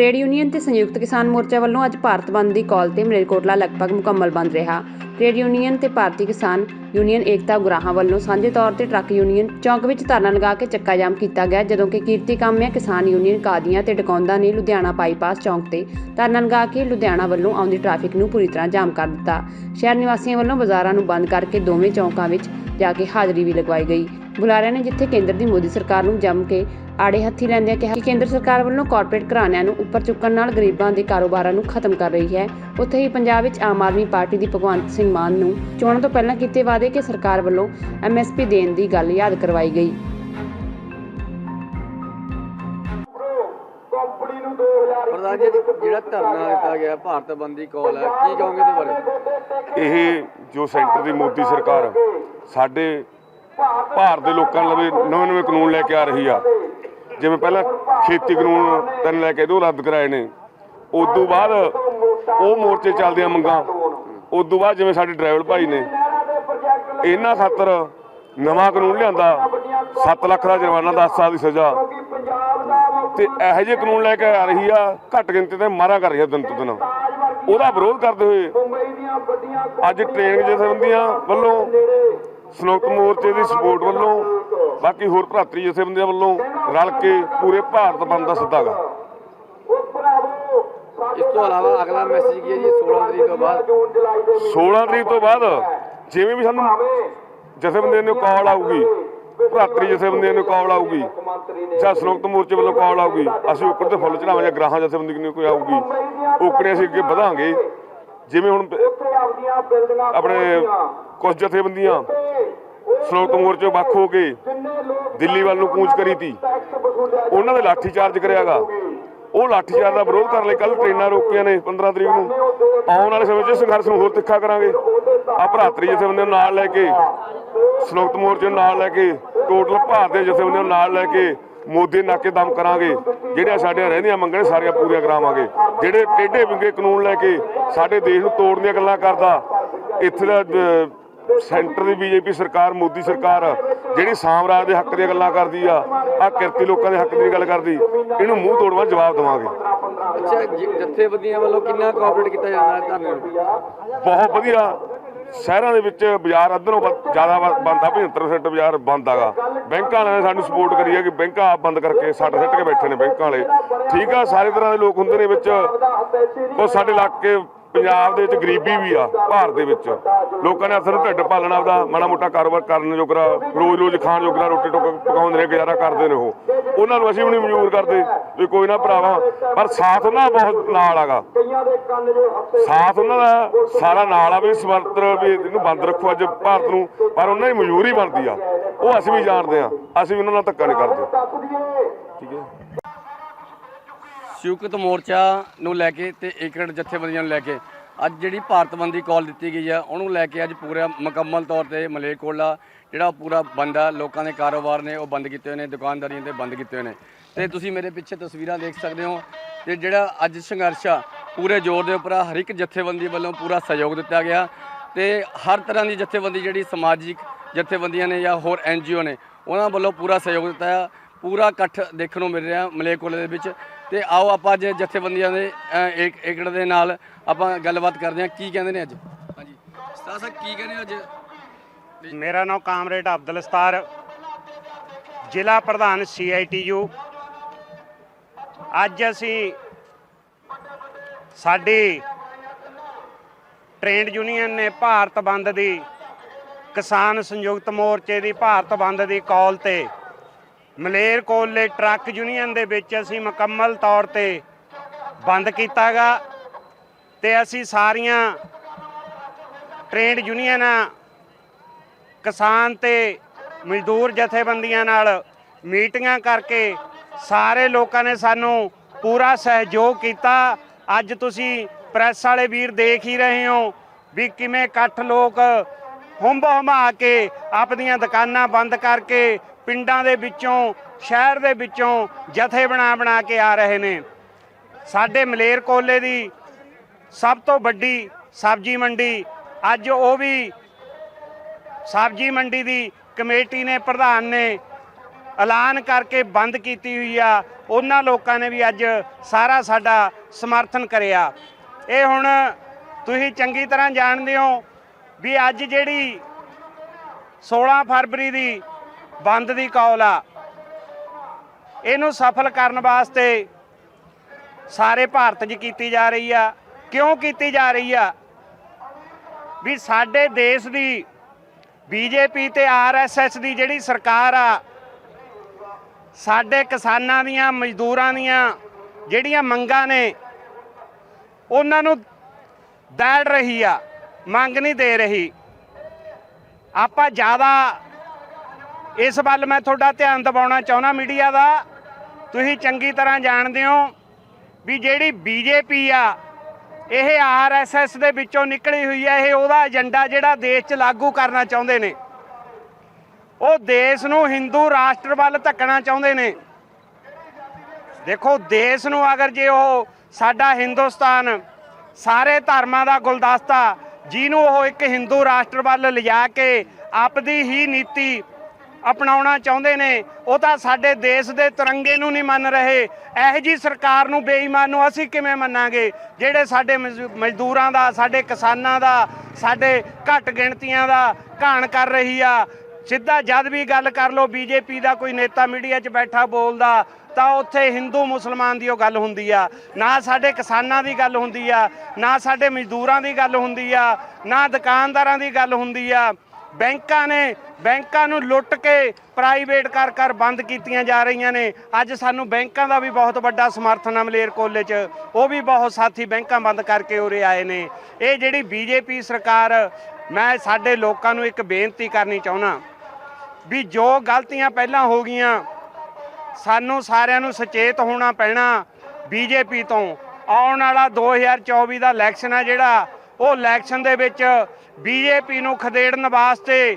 Trade union ਤੇ ਸੰਯੁਕਤ ਕਿਸਾਨ ਮੋਰਚਾ ਵੱਲੋਂ ਅੱਜ ਭਾਰਤ ਬੰਦ ਦੀ ਕਾਲ ਤੇ ਮਲੇਰਕੋਟਲਾ ਲਗਭਗ ਮੁਕੰਮਲ ਬੰਦ ਰਿਹਾ। ਟ੍ਰੇਡ ਯੂਨੀਅਨ ਤੇ ਭਾਰਤੀ ਕਿਸਾਨ ਯੂਨੀਅਨ ਏਕਤਾ ਗੁਰਾਹਾਂ ਵੱਲੋਂ ਸਾਂਝੇ ਤੌਰ ਤੇ ਟਰੱਕ ਯੂਨੀਅਨ ਚੌਂਕ ਵਿੱਚ ਧਰਨਾ ਲਗਾ ਕੇ ਚੱਕਾ ਜਾਮ ਕੀਤਾ ਗਿਆ, ਜਦੋਂ ਕਿ ਕੀਰਤੀ ਕਾਮਿਆ ਕਿਸਾਨ ਯੂਨੀਅਨ ਕਾਦੀਆਂ ਤੇ ਡਕੌਂਦਾ ਨੇ ਲੁਧਿਆਣਾ ਬਾਈਪਾਸ ਚੌਂਕ ਤੇ ਧਰਨਾ ਲਗਾ ਕੇ ਲੁਧਿਆਣਾ ਵੱਲੋਂ ਆਉਂਦੀ ਟ੍ਰੈਫਿਕ ਨੂੰ ਪੂਰੀ ਤਰ੍ਹਾਂ ਜਾਮ ਕਰ ਦਿੱਤਾ। ਸ਼ਹਿਰ ਨਿਵਾਸੀਆਂ ਵੱਲੋਂ ਬਾਜ਼ਾਰਾਂ ਨੂੰ ਬੰਦ ਕਰਕੇ ਦੋਵੇਂ ਚੌਂਕਾਂ ਵਿੱਚ ਜਾ ਕੇ ਹਾਜ਼ਰੀ ਵੀ ਲਗਵਾਈ ਗਈ। ਬੁਲਾਰਿਆਂ ਨੇ ਜਿੱਥੇ ਕੇਂਦਰ ਦੀ ਮੋਦੀ ਸਰਕਾਰ ਨੂੰ ਜੰਮ ਕੇ ਆੜੇ ਹੱਥੀ ਲੈਂਦਿਆਂ ਕਿਹਾ ਕਿ ਕੇਂਦਰ ਸਰਕਾਰ ਵੱਲੋਂ ਕਾਰਪੋਰੇਟ ਘਰਾਣਿਆਂ ਨੂੰ ਉੱਪਰ ਚੁੱਕਣ ਨਾਲ ਗਰੀਬਾਂ ਦੇ ਕਾਰੋਬਾਰਾਂ ਨੂੰ ਖਤਮ ਕਰ ਰਹੀ ਹੈ। ਉੱਥੇ ਹੀ ਪੰਜਾਬ ਵਿੱਚ ਆਮ ਆਦਮੀ ਪਾਰਟੀ ਦੀ ਭਗਵੰਤ ਸਿੰਘ ਮਾਨ ਨੂੰ ਚੋਣਾਂ ਤੋਂ ਪਹਿਲਾਂ ਕੀਤੇ ਵਾਅਦੇ ਕਿ ਸਰਕਾਰ ਵੱਲੋਂ ਐਮਐਸਪੀ ਦੇਣ ਦੀ ਗੱਲ ਯਾਦ ਕਰਵਾਈ ਗਈ। ਪ੍ਰਧਾਨ ਜੀ ਜਿਹੜਾ ਧਰਨਾ ਦਿੱਤਾ ਗਿਆ ਭਾਰਤ ਬੰਦ ਦੀ ਕਾਲ ਹੈ ਕੀ ਕਹੋਗੇ ਇਹਦੇ ਬਾਰੇ? ਇਹ ਜੋ ਸੈਂਟਰ ਦੀ ਮੋਦੀ ਸਰਕਾਰ ਸਾਡੇ ਭਾਰਤ ਦੇ ਲੋਕਾਂ ਲਈ ਨਵੇਂ ਨਵੇਂ ਕਾਨੂੰਨ ਲੈ ਕੇ ਆ ਰਹੀ ਆ। ਜਿਵੇਂ ਪਹਿਲਾਂ ਖੇਤੀ ਕਾਨੂੰਨ ਤਿੰਨ ਲੈ ਕੇ ਦੋ ਰੱਦ ਕਰਾਏ ਨੇ ਉਸ ਤੋਂ ਬਾਅਦ ਉਹ ਮੋਰਚੇ ਚੱਲਦੀਆਂ ਮੰਗਾਂ ਉਸ ਤੋਂ ਬਾਅਦ ਜਿਵੇਂ ਸਾਡੇ ਡਰਾਈਵਰ ਭਾਈ ਨੇ, ਇਹਨਾਂ ਖਾਤਰ ਨਵਾਂ ਕਾਨੂੰਨ ਲਿਆਂਦਾ 7 ਲੱਖ ਦਾ ਜੁਰਮਾਨਾ 10 ਸਾਲ ਦੀ ਸਜ਼ਾ। ਤੇ ਇਹੋ ਜਿਹੇ ਕਾਨੂੰਨ ਲੈ ਕੇ ਆ ਰਹੀ ਆ, ਘੱਟ ਗਿਣਤੀ ਤੇ ਮਾਰਾ ਕਰ ਰਹੀ ਆ ਦਿਨ ਤੋਂ ਦਿਨ। ਉਹਦਾ ਵਿਰੋਧ ਕਰਦੇ ਹੋਏ ਅੱਜ ਟ੍ਰੇਨ ਜਥੇਬੰਦੀਆਂ ਵੱਲੋਂ ਸੰਯੁਕਤ ਮੋਰਚੇ ਦੀ ਸਪੋਰਟ ਵੱਲੋਂ ਬਾਕੀ ਹੋਰ ਭਰਾਤਰੀ ਜਥੇਬੰਦੀਆਂ ਵੱਲੋਂ ਰਲ ਕੇ ਪੂਰੇ ਭਾਰਤ ਬੰਦ ਦਾ ਸੱਦਾ ਗਾ। ਇਸ ਤੋਂ ਇਲਾਵਾ ਅਗਲਾ ਮੈਸੇਜ ਕੀ ਹੈ ਜੀ? 16 ਤਰੀਕ ਤੋਂ ਬਾਅਦ। 16 ਤਰੀਕ ਤੋਂ ਬਾਅਦ ਜਿਵੇਂ ਵੀ ਸਾਨੂੰ ਜਥੇਬੰਦੀਆਂ ਨੂੰ ਕਾਲ ਆਊਗੀ ਭਰਾਤਰੀ ਜਥੇਬੰਦੀਆਂ ਨੂੰ ਕਾਲ ਆਊਗੀ ਜਾਂ ਸੰਯੁਕਤ ਮੋਰਚੇ ਵੱਲੋਂ ਕਾਲ ਆਊਗੀ ਅਸੀਂ ਉੱਕੜ ਤੇ ਫੁੱਲ ਚੜਾਵਾਂ ਜਾਂ ਗ੍ਰਾਹਾਂ ਜਥੇਬੰਦੀ ਨੂੰ ਕੋਈ ਆਊਗੀ ਉੱਕੜੇ ਅਸੀਂ ਅੱਗੇ ਵਧਾਂਗੇ ਜਿਵੇਂ ਹੁਣ ਆਪਣੇ ਕੁਝ ਜਥੇਬੰਦੀਆਂ ਸੰਯੁਕਤ ਮੋਰਚੇ ਵੱਖ ਹੋ ਕੇ ਦਿੱਲੀ ਵੱਲ ਨੂੰ ਕੂਚ ਕਰੀ ਤੀ। ਉਹਨਾਂ ਦੇ ਲਾਠੀ ਚਾਰਜ ਕਰਿਆਗਾ। ਉਹ ਲਾਠੀ ਚਾਰਜ ਦਾ ਵਿਰੋਧ ਕਰਨ ਲਈ ਕੱਲ ਟ੍ਰੇਨਾਂ ਰੋਕੀਆਂ ਨੇ 15 ਤਰੀਕ ਨੂੰ। ਆਉਣ ਵਾਲੇ ਸਮੇਂ 'ਚ ਸੰਘਰਸ਼ ਨੂੰ ਹੋਰ ਤਿੱਖਾ ਕਰਾਂਗੇ। ਆ ਭਰਾਤਰੀ ਜਥੇਬੰਦੀਆਂ ਨੂੰ ਨਾਲ ਲੈ ਕੇ ਸੰਯੁਕਤ ਮੋਰਚੇ ਨੂੰ ਨਾਲ ਲੈ ਕੇ ਟੋਟਲ ਭਾਰਤ ਦੇ ਜਥੇਬੰਦੀਆਂ ਨੂੰ ਨਾਲ ਲੈ ਕੇ ਮੋਦੀ ਨਾਕੇ ਦਮ ਕਰਾਂਗੇ। ਜਿਹੜੀਆਂ ਸਾਡੀਆਂ ਰਹਿੰਦੀਆਂ ਮੰਗਾਂ ਨੇ ਸਾਰੀਆਂ ਪੂਰੀਆਂ ਕਰਾਵਾਂਗੇ। ਜਿਹੜੇ ਟੇਢੇ ਵਿੰਗੇ ਕਾਨੂੰਨ ਲੈ ਕੇ ਸਾਡੇ ਦੇਸ਼ ਨੂੰ ਤੋੜਨ ਦੀਆਂ ਗੱਲਾਂ ਕਰਦਾ ਇੱਥੇ ਦਾ ਸੈਂਟਰ ਦੀ ਬੀਜੇਪੀ ਸਰਕਾਰ ਮੋਦੀ ਸਰਕਾਰ ਜਿਹੜੀ ਸਾਮਰਾਜ ਦੇ ਹੱਕ ਦੀਆਂ ਗੱਲਾਂ ਕਰਦੀ ਆ ਆ ਕਿਰਤੀ ਲੋਕਾਂ ਦੇ ਹੱਕ ਦੀ ਗੱਲ ਕਰਦੀ ਇਹਨੂੰ ਮੂੰਹ ਤੋੜਵਾ ਜਵਾਬ ਦੇਵਾਂਗੇ। ਅੱਛਾ ਜ- ਜਥੇਬੰਦੀਆਂ ਵੱਲੋਂ ਕਿੰਨਾ ਕੋਆਪਰੇਟ ਕੀਤਾ ਜਾਂਦਾ ਹੈ ਧਰਨੇ ਨੂੰ? ਬਹੁਤ ਵਧੀਆ। ਸ਼ਹਿਰਾਂ ਦੇ ਵਿੱਚ ਬਾਜ਼ਾਰ ਅੱਧਰੋਂ ਵੱਧ- ਜ਼ਿਆਦਾ ਵਾ- ਬੰਦ ਆ 75% ਬਾਜ਼ਾਰ ਬੰਦ ਆਗਾ ਬੈਂਕਾਂ ਵਾਲਿਆਂ ਨੇ ਸਾਨੂੰ ਸਪੋਰਟ ਕਰੀ ਹੈ ਕਿ ਬੈਂਕਾਂ ਆਪ ਬੰਦ ਕਰਕੇ ਸਾਡੇ ਸਿੱਟ ਕੇ ਬੈਠੇ ਨੇ ਬੈਂਕਾਂ ਵਾਲੇ। ਠੀਕ ਆ, ਸਾਰੇ ਤਰ੍ਹਾਂ ਦੇ ਲੋਕ ਹੁੰਦੇ ਨੇ ਵਿੱਚ। ਉਹ ਸਾਡੇ ਇਲਾਕੇ ਪੰਜਾਬ ਦੇ ਵਿੱਚ ਗਰੀਬੀ ਵੀ ਆ, ਭਾਰਤ ਦੇ ਵਿੱਚ। ਲੋਕਾਂ ਨੇ ਅਸਰ ਢਿੱਡ ਪਾਲਣਾ ਆਪਦਾ ਮਾੜਾ ਮੋਟਾ ਕਾਰੋਬਾਰ ਕਰਨ ਜੋਗਰਾ ਰੋਜ਼ ਰੋਜ਼ ਖਾਣ ਜੋਗਰਾ ਰੋਟੀ ਟੁੱਕ ਪਕਾਉਂਦੇ ਨੇ ਗੁਜ਼ਾਰਾ ਕਰਦੇ ਨੇ ਉਹ। ਉਹਨਾਂ ਨੂੰ ਅਸੀਂ ਵੀ ਨਹੀਂ ਮਨਜ਼ੂਰ ਕਰਦੇ ਵੀ ਕੋਈ ਨਾ ਭਰਾਵਾ, ਪਰ ਸਾਥ ਉਹਨਾਂ ਦਾ ਬਹੁਤ ਨਾਲ ਆਗਾ ਸਾਥ ਉਹਨਾਂ ਦਾ, ਸਾਰਾ ਨਾਲ ਆ ਵੀ ਸਮਰਤਰ ਵੀ ਇਹਨੂੰ ਬੰਦ ਰੱਖੋ ਅੱਜ ਭਾਰਤ ਨੂੰ, ਪਰ ਉਹਨਾਂ ਦੀ ਮਜਬੂਰੀ ਬਣਦੀ ਆ। ਉਹ ਅਸੀਂ ਵੀ ਜਾਣਦੇ ਆ, ਅਸੀਂ ਵੀ ਉਹਨਾਂ ਨਾਲ ਧੱਕਾ ਨਹੀਂ ਕਰਦੇ। ਠੀਕ ਹੈ। ਸੰਯੁਕਤ ਮੋਰਚਾ ਨੂੰ ਲੈ ਕੇ ਤੇ ਏਕੜ ਜਥੇਬੰਦੀਆਂ ਨੂੰ ਲੈ ਕੇ ਅੱਜ ਜਿਹੜੀ ਭਾਰਤ ਬੰਦ ਦੀ ਕਾਲ ਦਿੱਤੀ ਗਈ ਆ, ਉਹਨੂੰ ਲੈ ਕੇ ਅੱਜ ਪੂਰਾ ਮੁਕੰਮਲ ਤੌਰ ਤੇ ਮਲੇਰਕੋਟਲਾ, ਜਿਹੜਾ ਪੂਰਾ ਬੰਦਾ ਲੋਕਾਂ ਦੇ ਕਾਰੋਬਾਰ ਨੇ ਉਹ ਬੰਦ ਕੀਤੇ ਹੋਏ ਨੇ, ਦੁਕਾਨਦਾਰੀਆਂ ਤੇ ਬੰਦ ਕੀਤੇ ਹੋਏ ਨੇ। ਤੇ ਤੁਸੀਂ ਮੇਰੇ ਪਿੱਛੇ ਤਸਵੀਰਾਂ ਦੇਖ ਸਕਦੇ ਹੋ ਤੇ ਜਿਹੜਾ ਅੱਜ ਸੰਘਰਸ਼ ਆ, ਪੂਰੇ ਜ਼ੋਰ ਦੇ ਉੱਪਰ ਹਰ ਇੱਕ ਜਥੇਬੰਦੀ ਵੱਲੋਂ ਪੂਰਾ ਸਹਿਯੋਗ ਦਿੱਤਾ ਗਿਆ। ਤੇ ਹਰ ਤਰ੍ਹਾਂ ਦੀ ਜਥੇਬੰਦੀ ਜਿਹੜੀ ਸਮਾਜਿਕ ਜਥੇਬੰਦੀਆਂ ਨੇ ਜਾਂ ਹੋਰ ਐਨਜੀਓ ਨੇ, ਉਹਨਾਂ ਵੱਲੋਂ ਪੂਰਾ ਸਹਿਯੋਗ ਦਿੱਤਾ ਆ। ਪੂਰਾ ਇਕੱਠ ਦੇਖਣ ਨੂੰ ਮਿਲ ਰਿਹਾ ਮਲੇਰਕੋਟਲੇ ਦੇ ਵਿੱਚ। ਤੇ ਆਓ ਆਪਾਂ ਅੱਜ ਜਥੇਬੰਦੀਆਂ ਦੇ ਅ, ਏਕੜ ਦੇ ਨਾਲ ਆਪਾਂ ਗੱਲਬਾਤ ਕਰਦੇ ਹਾਂ। ਕੀ ਕਹਿੰਦੇ ਨੇ ਅੱਜ? ਹਾਂਜੀ। ਸਤਾ ਸਾਹਿਬ ਕੀ ਕਹਿੰਦੇ ਅੱਜ? ਮੇਰਾ ਨਾਮ ਕਾਮਰੇਡ ਅਬਦੁਲ ਸਤਾਰ ਜ਼ਿਲ੍ਹਾ ਪ੍ਰਧਾਨ ਸੀਆਈਟੀਯੂ ਅੱਜ ਅਸੀਂ ਸਾਡੀ ਟ੍ਰੇਡ ਯੂਨੀਅਨ ਨੇ ਭਾਰਤ ਬੰਦ ਦੀ ਕਿਸਾਨ ਸੰਯੁਕਤ ਮੋਰਚੇ ਦੀ ਭਾਰਤ ਬੰਦ ਦੀ ਕਾਲ ਤੇ ਮਲੇਰ ਕੋਲੇ ਟਰੱਕ ਯੂਨੀਅਨ ਦੇ ਵਿੱਚ ਅਸੀਂ ਮੁਕੰਮਲ ਤੌਰ ਤੇ ਬੰਦ ਕੀਤਾਗਾ ਤੇ ਅਸੀਂ ਸਾਰੀਆਂ ਟ੍ਰੇਡ ਯੂਨੀਅਨਾਂ, ਕਿਸਾਨ ਤੇ ਮਜ਼ਦੂਰ ਜਥੇਬੰਦੀਆਂ ਨਾਲ ਮੀਟਿੰਗਾਂ ਕਰਕੇ ਸਾਰੇ ਲੋਕਾਂ ਨੇ ਸਾਨੂੰ ਪੂਰਾ ਸਹਿਯੋਗ ਕੀਤਾ। ਅੱਜ ਤੁਸੀਂ ਪ੍ਰੈਸ ਵਾਲੇ ਵੀਰ ਦੇਖ ਹੀ ਰਹੇ ਹੋ ਵੀ ਕਿਵੇਂ ਇਕੱਠ ਲੋਕ ਹੁੰਬ ਹਮਾ ਕੇ ਆਪਣੀਆਂ ਦੁਕਾਨਾਂ ਬੰਦ ਕਰਕੇ ਪਿੰਡਾਂ ਦੇ ਵਿੱਚੋਂ, ਸ਼ਹਿਰ ਦੇ ਵਿੱਚੋਂ ਜਥੇ ਬਣਾ ਬਣਾ ਕੇ ਆ ਰਹੇ ਨੇ। ਸਾਡੇ ਮਲੇਰ ਕੋਲੇ ਦੀ ਸਭ ਤੋਂ ਵੱਡੀ ਸਬਜ਼ੀ ਮੰਡੀ, ਅੱਜ ਉਹ ਵੀ ਸਬਜ਼ੀ ਮੰਡੀ ਦੀ ਕਮੇਟੀ ਨੇ, ਪ੍ਰਧਾਨ ਨੇ ਐਲਾਨ ਕਰਕੇ ਬੰਦ ਕੀਤੀ ਹੋਈ ਆ। ਉਹਨਾਂ ਲੋਕਾਂ ਨੇ ਵੀ ਅੱਜ ਸਾਰਾ ਸਾਡਾ ਸਮਰਥਨ ਕਰਿਆ। ਇਹ ਹੁਣ ਤੁਸੀਂ ਚੰਗੀ ਤਰ੍ਹਾਂ ਜਾਣਦੇ ਹੋ ਵੀ ਅੱਜ ਜਿਹੜੀ 16 ਫਰਵਰੀ ਦੀ ਬੰਦ ਦੀ ਕਾਲ ਆ। ਇਹਨੂੰ ਸਫਲ ਕਰਨ ਵਾਸਤੇ ਸਾਰੇ ਭਾਰਤ 'ਚ ਕੀਤੀ ਜਾ ਰਹੀ ਆ। ਕਿਉਂ ਕੀਤੀ ਜਾ ਰਹੀ ਆ? ਵੀ ਸਾਡੇ ਦੇਸ਼ ਦੀ ਬੀਜੇਪੀ ਤੇ ਆਰਐਸਐਸ ਦੀ ਜਿਹੜੀ ਸਰਕਾਰ ਆ, ਸਾਡੇ ਕਿਸਾਨਾਂ ਦੀਆਂ, ਮਜ਼ਦੂਰਾਂ ਦੀਆਂ ਜਿਹੜੀਆਂ ਮੰਗਾਂ ਨੇ, ਉਹਨਾਂ ਨੂੰ ਦੈੜ ਰਹੀ ਆ, ਮੰਗ ਨਹੀਂ ਦੇ ਰਹੀ। ਆਪਾਂ ਜ਼ਿਆਦਾ ਇਸ ਵੱਲ ਮੈਂ ਤੁਹਾਡਾ ਧਿਆਨ ਦਿਵਾਉਣਾ ਚਾਹੁੰਦਾ ਮੀਡੀਆ ਦਾ। ਤੁਸੀਂ ਚੰਗੀ ਤਰ੍ਹਾਂ ਜਾਣਦੇ ਹੋ ਵੀ ਜਿਹੜੀ ਬੀਜੇਪੀ ਆ, ਇਹ ਆਰਐਸਐਸ ਦੇ ਵਿੱਚੋਂ ਨਿਕਲੀ ਹੋਈ ਹੈ ਇਹ ਉਹਦਾ ਏਜੰਡਾ ਜਿਹੜਾ ਦੇਸ਼ 'ਚ ਲਾਗੂ ਕਰਨਾ ਚਾਹੁੰਦੇ ਨੇ। ਉਹ ਦੇਸ਼ ਨੂੰ ਹਿੰਦੂ ਰਾਸ਼ਟਰ ਵੱਲ ਧੱਕਣਾ ਚਾਹੁੰਦੇ ਨੇ। ਦੇਖੋ, ਦੇਸ਼ ਨੂੰ ਅਗਰ ਜੇ ਉਹ ਸਾਡਾ ਹਿੰਦੁਸਤਾਨ ਸਾਰੇ ਧਰਮਾਂ ਦਾ ਗੁਲਦਸਤਾ, ਜਿਹਨੂੰ ਉਹ ਇੱਕ ਹਿੰਦੂ ਰਾਸ਼ਟਰ ਵੱਲ ਲਿਜਾ ਕੇ ਆਪਦੀ ਹੀ ਨੀਤੀ ਅਪਣਾਉਣਾ ਚਾਹੁੰਦੇ ਨੇ, ਉਹ ਤਾਂ ਸਾਡੇ ਦੇਸ਼ ਦੇ ਤਿਰੰਗੇ ਨੂੰ ਨਹੀਂ ਮੰਨ ਰਹੇ। ਇਹੋ ਜੀ ਸਰਕਾਰ ਨੂੰ ਬੇਈਮਾਨ ਨੂੰ ਅਸੀਂ ਕਿਵੇਂ ਮੰਨਾਂਗੇ? ਜਿਹੜੇ ਸਾਡੇ ਮਜ਼ਦੂ- ਮਜ਼ਦੂਰਾਂ ਦਾ, ਸਾਡੇ ਕਿਸਾਨਾਂ ਦਾ, ਸਾਡੇ ਘੱਟ ਗਿਣਤੀਆਂ ਦਾ ਘਾਣ ਕਰ ਰਹੀ ਆ। ਸਿੱਧਾ ਜਦ ਵੀ ਗੱਲ ਕਰ ਲੋ ਬੀਜੇਪੀ ਦਾ ਕੋਈ ਨੇਤਾ ਮੀਡੀਆ 'ਚ ਬੈਠਾ ਬੋਲਦਾ, ਤਾਂ ਉੱਥੇ ਹਿੰਦੂ ਮੁਸਲਮਾਨ ਦੀ ਉਹ ਗੱਲ ਹੁੰਦੀ ਆ। ਨਾ ਸਾਡੇ ਕਿਸਾਨਾਂ ਦੀ ਗੱਲ ਹੁੰਦੀ ਆ, ਨਾ ਸਾਡੇ ਮਜ਼ਦੂਰਾਂ ਦੀ ਗੱਲ ਹੁੰਦੀ ਆ, ਨਾ ਦੁਕਾਨਦਾਰਾਂ ਦੀ ਗੱਲ ਹੁੰਦੀ ਆ। ਬੈਂਕਾਂ ਨੇ, ਬੈਂਕਾਂ ਨੂੰ ਲੁੱਟ ਕੇ ਪ੍ਰਾਈਵੇਟ ਕਰ ਕਰ ਬੰਦ ਕੀਤੀਆਂ ਜਾ ਰਹੀਆਂ ਨੇ। ਅੱਜ ਸਾਨੂੰ ਬੈਂਕਾਂ ਦਾ ਵੀ ਬਹੁਤ ਵੱਡਾ ਸਮਰਥਨ ਆ ਮਲੇਰਕੋਲੇ 'ਚ। ਉਹ ਵੀ ਬਹੁਤ ਸਾਥੀ ਬੈਂਕਾਂ ਬੰਦ ਕਰਕੇ ਉਰੇ ਆਏ ਨੇ। ਇਹ ਜਿਹੜੀ ਬੀਜੇਪੀ ਸਰਕਾਰ, ਮੈਂ ਸਾਡੇ ਲੋਕਾਂ ਨੂੰ ਇੱਕ ਬੇਨਤੀ ਕਰਨੀ ਚਾਹੁੰਦਾ ਵੀ ਜੋ ਗਲਤੀਆਂ ਪਹਿਲਾਂ ਹੋ ਗਈਆਂ, ਸਾਨੂੰ ਸਾਰਿਆਂ ਨੂੰ ਸੁਚੇਤ ਹੋਣਾ ਪੈਣਾ ਬੀਜੇਪੀ ਤੋਂ। ਆਉਣ ਵਾਲਾ 2024 ਦਾ ਇਲੈਕਸ਼ਨ ਆ ਜਿਹੜਾ, ਉਹ ਇਲੈਕਸ਼ਨ ਦੇ ਵਿੱਚ ਬੀਜੇਪੀ ਨੂੰ ਖਦੇੜਨ ਵਾਸਤੇ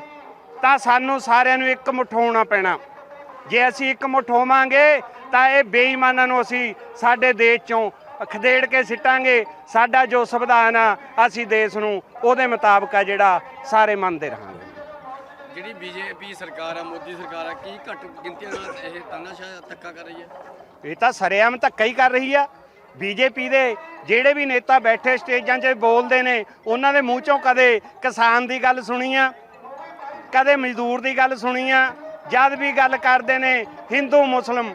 ਤਾਂ ਸਾਨੂੰ ਸਾਰਿਆਂ ਨੂੰ ਇੱਕ ਮੁੱਠ ਹੋਣਾ ਪੈਣਾ। ਜੇ ਅਸੀਂ ਇੱਕ ਮੁੱਠ ਹੋਵਾਂਗੇ ਤਾਂ ਇਹ ਬੇਈਮਾਨਾਂ ਨੂੰ ਅਸੀਂ ਸਾਡੇ ਦੇਸ਼ ਚੋਂ ਖਦੇੜ ਕੇ ਸਿੱਟਾਂਗੇ। ਸਾਡਾ ਜੋ ਸੰਵਿਧਾਨ ਆ ਅਸੀਂ ਦੇਸ਼ ਨੂੰ ਉਹਦੇ ਮੁਤਾਬਕ ਆ ਜਿਹੜਾ ਸਾਰੇ ਮੰਨਦੇ ਰਹਾਂਗੇ। ਜਿਹੜੀ ਬੀਜੇਪੀ ਸਰਕਾਰ ਆ ਮੋਦੀ ਸਰਕਾਰ ਆ ਕੀ ਘੱਟ ਗਿਣਤੀਆਂ ਨਾਲ ਇਹ ਤਾਨਾਸ਼ਾਹ ਧੱਕਾ ਕਰ ਰਹੀ ਹੈ? ਇਹ ਤਾਂ ਸਰੇਆਮ ਧੱਕਾ ਹੀ ਕਰ ਰਹੀ ਆ। ਬੀਜੇਪੀ ਦੇ ਜਿਹੜੇ ਵੀ ਨੇਤਾ ਬੈਠੇ ਸਟੇਜਾਂ 'ਚ ਬੋਲਦੇ ਨੇ, ਉਹਨਾਂ ਦੇ ਮੂੰਹ ਚੋਂ ਕਦੇ ਕਿਸਾਨ ਦੀ ਗੱਲ ਸੁਣੀ ਆ ਕਦੇ ਮਜ਼ਦੂਰ ਦੀ ਗੱਲ ਸੁਣੀ ਆ ਜਦ ਵੀ ਗੱਲ ਕਰਦੇ ਨੇ, ਹਿੰਦੂ, ਮੁਸਲਮ,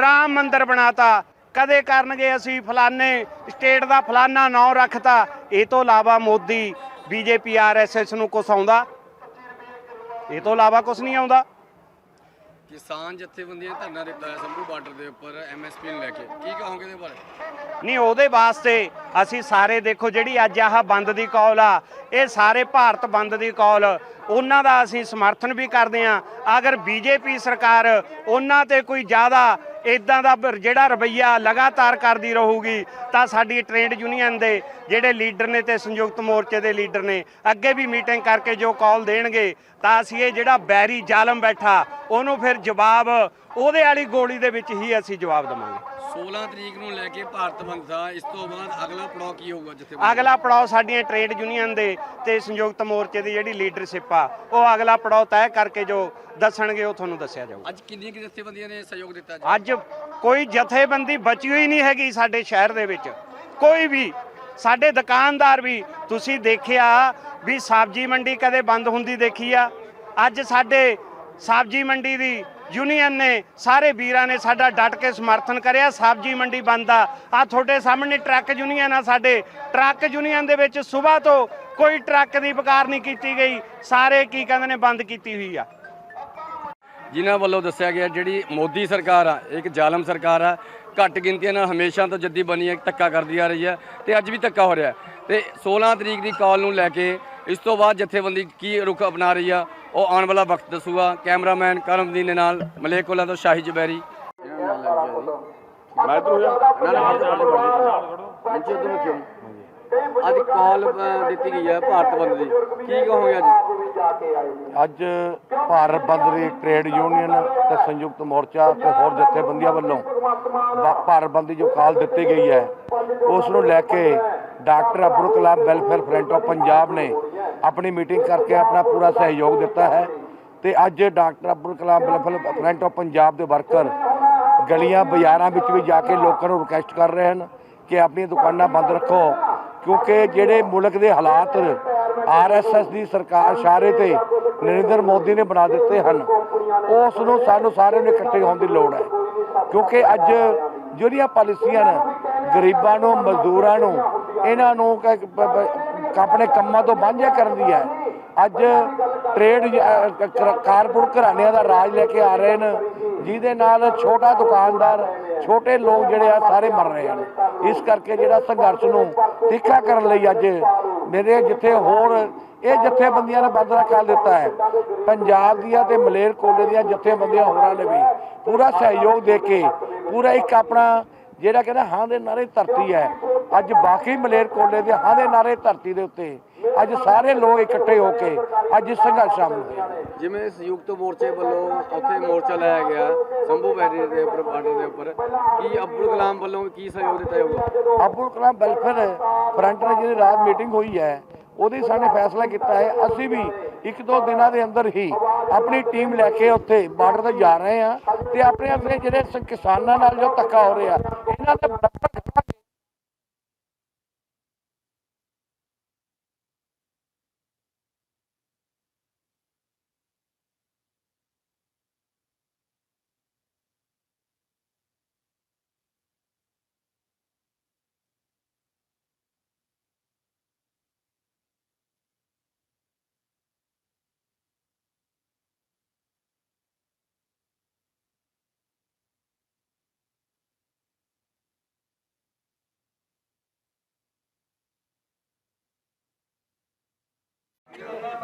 ਰਾਮ ਮੰਦਿਰ ਬਣਾਤਾ। ਕਦੇ ਕਰਨਗੇ ਅਸੀਂ ਫਲਾਨੇ, ਸਟੇਟ ਦਾ ਫਲਾਨਾ ਨਾਂ ਰੱਖਤਾ। ਇਹ ਤੋਂ ਇਲਾਵਾ ਮੋਦੀ, ਬੀਜੇਪੀ ਆਰਐਸਐਸ ਨੂੰ ਕੁਛ ਆਉਂਦਾ? ਇਹ ਤੋਂ ਇਲਾਵਾ ਕੁਛ ਨਹੀਂ ਆਉਂਦਾ। ਕਿਸਾਨ ਜਥੇਬੰਦੀਆਂ ਧਰਨਾ ਦਿੱਤਾ ਹੈ ਸੰਭੂ ਬਾਰਡਰ ਦੇ ਉੱਪਰ ਐਮਐਸਪੀ ਨੂੰ ਲੈ ਕੇ। ਕੀ ਕਹੋਗੇ ਇਹਦੇ ਬਾਰੇ? ਨਹੀਂ, ਉਹਦੇ ਵਾਸਤੇ ਅਸੀਂ ਸਾਰੇ ਦੇਖੋ, ਜਿਹੜੀ ਅੱਜ ਆਹ ਬੰਦ ਦੀ ਕਾਲ ਆ, ਇਹ ਸਾਰੇ ਭਾਰਤ ਬੰਦ ਦੀ ਕਾਲ, ਉਹਨਾਂ ਦਾ ਅਸੀਂ ਸਮਰਥਨ ਵੀ ਕਰਦੇ ਆ ਅਗਰ ਬੀਜੇਪੀ ਸਰਕਾਰ ਉਹਨਾਂ ਤੇ ਕੋਈ ਜ਼ਿਆਦਾ ਇਦਾਂ ਦਾ ਜਿਹੜਾ ਰਵਈਆ ਲਗਾਤਾਰ ਕਰਦੀ ਰਹੂਗੀ ਤਾਂ ਸਾਡੀ ਟ੍ਰੇਡ ਯੂਨੀਅਨ ਦੇ ਜਿਹੜੇ ਲੀਡਰ ਨੇ ਤੇ ਸੰਯੁਕਤ ਮੋਰਚੇ ਦੇ ਲੀਡਰ ਨੇ ਅੱਗੇ ਵੀ ਮੀਟਿੰਗ ਕਰਕੇ ਜੋ ਕਾਲ ਦੇਣਗੇ ਤਾਂ ਅਸੀਂ ਇਹ ਜਿਹੜਾ ਬੈਰੀ ਜ਼ਾਲਮ ਬੈਠਾ ਉਹਨੂੰ ਫਿਰ ਜਵਾਬ ਉਹਦੇ ਵਾਲੀ ਗੋਲੀ ਦੇ ਵਿੱਚ ਹੀ ਅਸੀਂ ਜਵਾਬ ਦੇਵਾਂਗੇ। 16 ਤਰੀਕ ਨੂੰ ਲੈ ਕੇ ਭਾਰਤ ਬੰਦ ਦਾ ਇਸ ਤੋਂ ਬਾਅਦ ਅਗਲਾ ਪੜਾਅ ਕੀ ਹੋਊਗਾ ਜਿੱਥੇ ਅਗਲਾ ਪੜਾਅ ਸਾਡੀਆਂ ਟ੍ਰੇਡ ਯੂਨੀਅਨ ਦੇ ਤੇ ਸੰਯੁਕਤ ਮੋਰਚੇ ਦੀ ਜਿਹੜੀ ਲੀਡਰਸ਼ਿਪ ਆ ਉਹ ਅਗਲਾ ਪੜਾਅ ਤੈਅ ਕਰਕੇ ਜੋ ਦੱਸਣਗੇ ਉਹ ਤੁਹਾਨੂੰ ਦੱਸਿਆ ਜਾਊਗਾ। ਅੱਜ ਕਿੰਨੀਆਂ ਕਿ ਜਥੇਬੰਦੀਆਂ ਨੇ ਸਹਿਯੋਗ ਦਿੱਤਾ ਜੀ? ਅੱਜ ਕੋਈ ਜਥੇਬੰਦੀ ਬਚੀ ਹੋਈ ਨਹੀਂ ਹੈਗੀ ਸਾਡੇ ਸ਼ਹਿਰ ਦੇ ਵਿੱਚ। ਕੋਈ ਵੀ ਸਾਡੇ ਦੁਕਾਨਦਾਰ ਵੀ ਤੁਸੀਂ ਦੇਖਿਆ ਵੀ ਸਬਜ਼ੀ ਮੰਡੀ ਕਦੇ ਬੰਦ ਹੁੰਦੀ ਦੇਖੀ ਆ? ਅੱਜ ਸਾਡੇ ਸਬਜ਼ੀ ਮੰਡੀ ਦੀ ਯੂਨੀਅਨ ਨੇ ਸਾਰੇ ਵੀਰਾਂ ਨੇ ਸਾਡਾ ਡਟ ਕੇ ਸਮਰਥਨ ਕਰਿਆ ਸਬਜ਼ੀ ਮੰਡੀ ਬੰਦ ਆ। ਆ ਤੁਹਾਡੇ ਸਾਹਮਣੇ ਟਰੱਕ ਯੂਨੀਅਨ ਆ ਸਾਡੇ। ਟਰੱਕ ਯੂਨੀਅਨ ਦੇ ਵਿੱਚ ਸਵੇਰ ਤੋਂ ਕੋਈ ਟਰੱਕ ਦੀ ਬਕਾਰ ਨਹੀਂ ਕੀਤੀ ਗਈ। ਸਾਰੇ ਕੀ ਕਹਿੰਦੇ ਨੇ ਬੰਦ ਕੀਤੀ ਹੋਈ ਆ। ਜਿਨ੍ਹਾਂ ਵੱਲੋਂ ਦੱਸਿਆ ਗਿਆ ਜਿਹੜੀ ਮੋਦੀ ਸਰਕਾਰ ਆ ਇਹ ਇੱਕ ਜ਼ਾਲਮ ਸਰਕਾਰ ਆ ਘੱਟ ਗਿਣਤੀਆਂ ਨਾਲ ਹਮੇਸ਼ਾ ਤੋਂ ਜੱਦੀ ਬਣੀ ਹੈ ਧੱਕਾ ਕਰਦੀ ਆ ਰਹੀ ਹੈ ਤੇ ਅੱਜ ਵੀ ਧੱਕਾ ਹੋ ਰਿਹਾ। ਤੇ 16 ਤਰੀਕ ਦੀ ਕਾਲ ਨੂੰ ਲੈ ਕੇ ਇਸ ਤੋਂ ਬਾਅਦ ਜਥੇਬੰਦੀ ਕੀ ਰੁਖ ਅਪਣਾ ਰਹੀ ਆ ਉਹ ਆਉਣ ਵਾਲਾ ਵਕਤ ਦੱਸੂਗਾ। ਕੈਮਰਾਮੈਨ ਕਰਮਦੀਨ ਦੇ ਨਾਲ ਮਲੇਕੋਲਾ ਤੋਂ ਸ਼ਾਹੀ ਜਬੈਰੀ। ਮੈਂ ਹੋ ਜਾ। ਅੱਜ ਕਾਲ ਦਿੱਤੀ ਗਈ ਹੈ ਭਾਰਤ ਬੰਦ ਦੀ। ਕੀ ਕਹੋਗੇ ਅੱਜ? ਅੱਜ ਭਾਰਤ ਬੰਦ ਦੀ ਟ੍ਰੇਡ ਯੂਨੀਅਨ ਤੇ ਸੰਯੁਕਤ ਮੋਰਚਾ ਤੇ ਹੋਰ ਜਥੇਬੰਦੀਆਂ ਵੱਲੋਂ ਭਾਰਤ ਬੰਦ ਦੀ ਜੋ ਕਾਲ ਦਿੱਤੀ ਗਈ ਹੈ, ਉਸ ਨੂੰ ਲੈ ਕੇ doctor Abdul Kalam welfare front of Punjab ਨੇ ਆਪਣੀ ਮੀਟਿੰਗ ਕਰਕੇ ਆਪਣਾ ਪੂਰਾ ਸਹਿਯੋਗ ਦਿੱਤਾ ਹੈ ਤੇ ਅੱਜ doctor Abdul Kalam welfare front of Punjab ਦੇ ਵਰਕਰ ਗਲੀਆਂ ਬਾਜ਼ਾਰਾਂ ਵਿੱਚ ਵੀ ਜਾ ਕੇ ਲੋਕਾਂ ਨੂੰ ਰਿਕੁਐਸਟ ਕਰ ਰਹੇ ਹਨ ਕਿ ਆਪਣੀਆਂ ਦੁਕਾਨਾਂ ਬੰਦ ਰੱਖੋ। ਕਿਉਂਕਿ ਜਿਹੜੇ ਮੁਲਕ ਦੇ ਹਾਲਾਤ ਆਰਐਸਐਸ ਦੀ ਸਰਕਾਰ ਇਸ਼ਾਰੇ ਤੇ ਨਰਿੰਦਰ ਮੋਦੀ ਨੇ ਬਣਾ ਦਿੱਤੇ ਹਨ, ਉਸ ਨੂੰ ਸਾਨੂੰ ਸਾਰਿਆਂ ਨੂੰ ਇਕੱਠੇ ਹੋਣ ਦੀ ਲੋੜ ਹੈ। ਕਿਉਂਕਿ ਅੱਜ ਜਿਹੜੀਆਂ ਪਾਲਿਸੀਆਂ ਨੇ, ਗਰੀਬਾਂ ਨੂੰ, ਮਜ਼ਦੂਰਾਂ ਨੂੰ, ਇਹਨਾਂ ਨੂੰ ਆਪਣੇ ਕੰਮਾਂ ਤੋਂ ਵਾਂਝਾ ਕਰਨ ਦੀ ਹੈ ਅੱਜ ਟ੍ਰੇਡ ਕਾਰਪੋਰੇਟ ਘਰਾਣਿਆਂ ਦਾ ਰਾਜ ਲੈ ਕੇ ਆ ਰਹੇ ਨੇ, ਜਿਹਦੇ ਨਾਲ ਛੋਟਾ ਦੁਕਾਨਦਾਰ, ਛੋਟੇ ਲੋਕ ਜਿਹੜੇ ਆ ਸਾਰੇ ਮਰ ਰਹੇ ਹਨ। ਇਸ ਕਰਕੇ ਜਿਹੜਾ ਸੰਘਰਸ਼ ਨੂੰ ਤਿੱਖਾ ਕਰਨ ਲਈ ਅੱਜ ਮੇਰੇ ਜਿੱਥੇ ਹੋਰ ਇਹ ਜਥੇਬੰਦੀਆਂ ਨੇ ਬੰਦਰਾ ਕਰ ਦਿੱਤਾ ਹੈ। ਪੰਜਾਬ ਦੀਆਂ ਤੇ ਮਲੇਰਕੋਟਲੇ ਦੀਆਂ ਜਥੇਬੰਦੀਆਂ ਹੋਰਾਂ ਨੇ ਵੀ ਪੂਰਾ ਸਹਿਯੋਗ ਦੇ ਕੇ ਪੂਰਾ ਇੱਕ ਆਪਣਾ ਜਿਹੜਾ ਕਹਿੰਦਾ ਹਾਂ ਦੇ ਨਾਰੇ ਧਰਤੀ ਹੈ। ਅੱਜ ਬਾਕੀ ਮਲੇਰ ਮਲੇਰਕੋਟਲੇ ਦੇ ਹਾਂ ਦੇ ਨਾਰੇ ਧਰਤੀ ਦੇ ਉੱਤੇ ਅੱਜ ਸਾਰੇ ਲੋਕ ਇਕੱਠੇ ਹੋ ਕੇ ਅੱਜ ਇਸ ਸੰਘਰਸ਼ ਸ਼ਾਮਲ ਹੋਏ। ਜਿਵੇਂ ਸੰਯੁਕਤ ਮੋਰਚੇ ਵੱਲੋਂ ਉੱਥੇ ਮੋਰਚਾ ਲਾਇਆ ਗਿਆ ਸੰਭੂ ਵੈਰੀ ਦੇ ਉੱਪਰ ਬਾਰਡਰ ਦੇ ਉੱਪਰ ਕੀ ਅਬਦੁਲ ਕਲਾਮ ਵੱਲੋਂ ਕੀ ਸਹਿਯੋਗ ਦਿੱਤਾ ਜਾਊਗਾ ਅਬਦੁਲ ਕਲਾਮ ਵੈਲਫੇਅਰ ਫਰੰਟ ਨਾਲ ਜਿਹੜੀ ਰਾਤ ਮੀਟਿੰਗ ਹੋਈ ਹੈ ਉਹਦੇ ਸਾਨੇ ਫੈਸਲਾ ਕੀਤਾ ਹੈ ਅਸੀਂ ਵੀ ਇੱਕ ਦੋ ਦਿਨਾਂ ਦੇ ਅੰਦਰ ਹੀ ਆਪਣੀ ਟੀਮ ਲੈ ਕੇ ਉੱਥੇ ਬਾਰਡਰ ਤੇ ਜਾ ਰਹੇ ਹਾਂ ਤੇ ਆਪਣੇ ਆਪਣੇ ਜਿਹੜੇ ਕਿਸਾਨਾਂ ਨਾਲ ਜੋ ਧੱਕਾ ਹੋ ਰਿਹਾ ਇਹਨਾਂ ਦਾ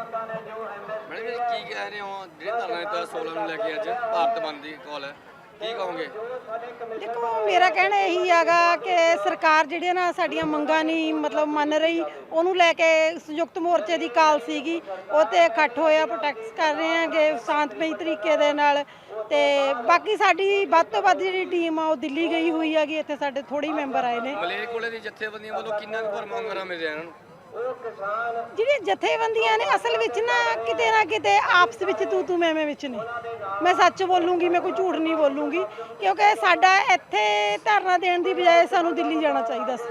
ਮੈਡਮ ਜੀ ਕੀ ਕਹਿ ਰਹੇ ਹੋ? ਜਿਹੜੇ ਧਰਨਾ ਦਿੱਤਾ 16 ਨੂੰ ਲੈ ਕੇ ਅੱਜ ਭਾਰਤ ਬੰਦ ਦੀ ਕਾਲ ਹੈ। ਕੀ ਕਹੋਗੇ? ਦੇਖੋ ਮੇਰਾ ਕਹਿਣਾ ਇਹੀ ਹੈਗਾ ਕਿ ਸਰਕਾਰ ਜਿਹੜੀਆਂ ਨਾ ਸਾਡੀਆਂ ਮੰਗਾਂ ਨਹੀਂ ਮਤਲਬ ਮੰਨ ਰਹੀ ਉਹਨੂੰ ਲੈ ਕੇ ਸੰਯੁਕਤ ਮੋਰਚੇ ਦੀ ਕਾਲ ਸੀਗੀ। ਉਹ ਤੇ ਇਕੱਠ ਹੋਇਆ ਪ੍ਰੋਟੈਕਟ ਕਰ ਰਹੇ ਹਾਂਗੇ ਸ਼ਾਂਤਮਈ ਤਰੀਕੇ ਦੇ ਨਾਲ। ਤੇ ਬਾਕੀ ਸਾਡੀ ਵੱਧ ਤੋਂ ਵੱਧ ਜਿਹੜੀ ਟੀਮ ਆ ਉਹ ਦਿੱਲੀ ਗਈ ਹੋਈ ਹੈਗੀ ਇੱਥੇ ਸਾਡੇ ਥੋੜੀ ਮੈਂਬਰ ਆਏ ਨੇ। ਮਲੇਰਕੋਟਲੇ ਦੀ ਜਥੇਬੰਦੀਆਂ ਵੱਲੋਂ ਕਿੰਨਾ ਕੁ ਪਰਮਾਂਗਰਾ ਮਿਲ ਰਿਹਾ ਇਹਨਾਂ ਨੂੰ? ਜਿਹੜੀਆਂ ਜਥੇਬੰਦੀਆਂ ਨੇ ਅਸਲ ਵਿੱਚ ਨਾ ਕਿਤੇ ਨਾ ਕਿਤੇ ਆਪਸ ਵਿੱਚ ਤੂੰ ਤੂੰ ਮੈਂ ਮੈਂ ਵਿੱਚ ਨੇ। ਮੈਂ ਸੱਚ ਬੋਲੂੰਗੀ ਮੈਂ ਕੋਈ ਝੂਠ ਨਹੀਂ ਬੋਲੂੰਗੀ ਕਿਉਂਕਿ ਸਾਡਾ ਇੱਥੇ ਧਰਨਾ ਦੇਣ ਦੀ ਬਜਾਏ ਸਾਨੂੰ ਦਿੱਲੀ ਜਾਣਾ ਚਾਹੀਦਾ ਸੀ।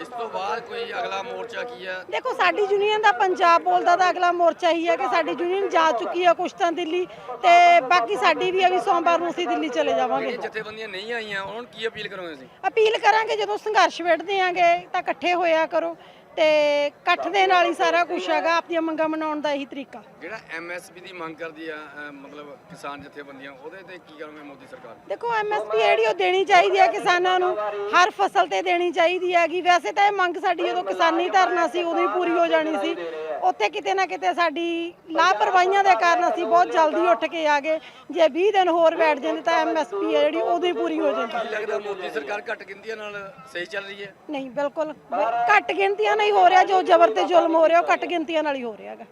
ਇਸ ਤੋਂ ਬਾਅਦ ਕੋਈ ਅਗਲਾ ਮੋਰਚਾ ਕੀ ਹੈ ਦੇਖੋ ਸਾਡੀ ਯੂਨੀਅਨ ਦਾ ਪੰਜਾਬ ਬੋਲਦਾ ਤਾਂ ਅਗਲਾ ਮੋਰਚਾ ਹੀ ਹੈ ਕਿ ਸਾਡੀ ਯੂਨੀਅਨ ਜਾ ਚੁੱਕੀ ਹੈ ਕੁਛ ਤਾਂ ਦਿੱਲੀ ਤੇ ਬਾਕੀ ਸਾਡੀ ਵੀ ਵੀ ਸੋਮਵਾਰ ਨੂੰ ਅਸੀਂ ਦਿੱਲੀ ਚਲੇ ਜਾਵਾਂਗੇ। ਜਥੇਬੰਦੀਆਂ ਨਹੀਂ ਆਈਆਂ ਉਹਨਾਂ ਨੂੰ ਕੀ ਅਪੀਲ ਕਰੋਗੇ ਤੁਸੀਂ? ਅਪੀਲ ਕਰਾਂਗੇ ਜਦੋਂ ਸੰਘਰਸ਼ ਵਿੱਢਦੇ ਆਂਗੇ ਤਾਂ ਇਕੱਠੇ ਹੋਇਆ ਕਰੋ। ਤੇ ਇਕੱਠ ਦੇ ਨਾਲ ਹੀ ਸਾਰਾ ਕੁਝ ਹੈਗਾ ਆਪਣੀਆਂ ਮੰਗਾਂ ਮਨਾਉਣ ਦਾ ਇਹੀ ਤਰੀਕਾ। ਜਿਹੜਾ ਐਮਐਸਪੀ ਦੀ ਮੰਗ ਕਰਦੀ ਆ ਮਤਲਬ ਕਿਸਾਨ ਜਥੇਬੰਦੀਆਂ ਉਹਦੇ ਤੇ ਕੀ ਕਰੋਗੇ ਮੋਦੀ ਸਰਕਾਰ ਦੇਖੋ ਐਮਐਸਪੀ ਜਿਹੜੀ ਉਹ ਦੇਣੀ ਚਾਹੀਦੀ ਹੈ ਕਿਸਾਨਾਂ ਨੂੰ ਹਰ ਫਸਲ ਤੇ ਦੇਣੀ ਚਾਹੀਦੀ ਹੈਗੀ। ਵੈਸੇ ਤਾਂ ਇਹ ਮੰਗ ਸਾਡੀ ਜਦੋਂ ਕਿਸਾਨੀ ਧਰਨਾ ਸੀ ਉਦੋਂ ਹੀ ਪੂਰੀ ਹੋ ਜਾਣੀ ਸੀ। ਉੱਥੇ ਕਿਤੇ ਨਾ ਕਿਤੇ ਸਾਡੀ ਲਾਪਰਵਾਹੀਆਂ ਦੇ ਕਾਰਨ ਅਸੀਂ ਬਹੁਤ ਜਲਦੀ ਉੱਠ ਕੇ ਆ ਗਏ। ਜੇ 20 ਦਿਨ ਹੋਰ ਬੈਠ ਜਾਂਦੇ ਤਾਂ ਐਮਐਸਪੀ ਹੈ ਜਿਹੜੀ ਉਦੋਂ ਹੀ ਪੂਰੀ ਹੋ ਜਾਂਦੀ। ਲੱਗਦਾ ਮੋਦੀ ਸਰਕਾਰ ਘੱਟ ਗਿਣਤੀਆਂ ਨਾਲ ਸਹੀ ਚੱਲ ਰਹੀ ਹੈ? ਨਹੀਂ ਬਿਲਕੁਲ। ਘੱਟ ਗਿਣਤੀਆਂ ਨਾਲ ਹੀ ਹੋ ਰਿਹਾ ਜੋ ਜ਼ਬਰ ਤੇ ਜ਼ੁਲਮ ਹੋ ਰਿਹਾ ਉਹ ਘੱਟ ਗਿਣਤੀਆਂ ਨਾਲ ਹੀ ਹੋ ਰਿਹਾ ਹੈਗਾ।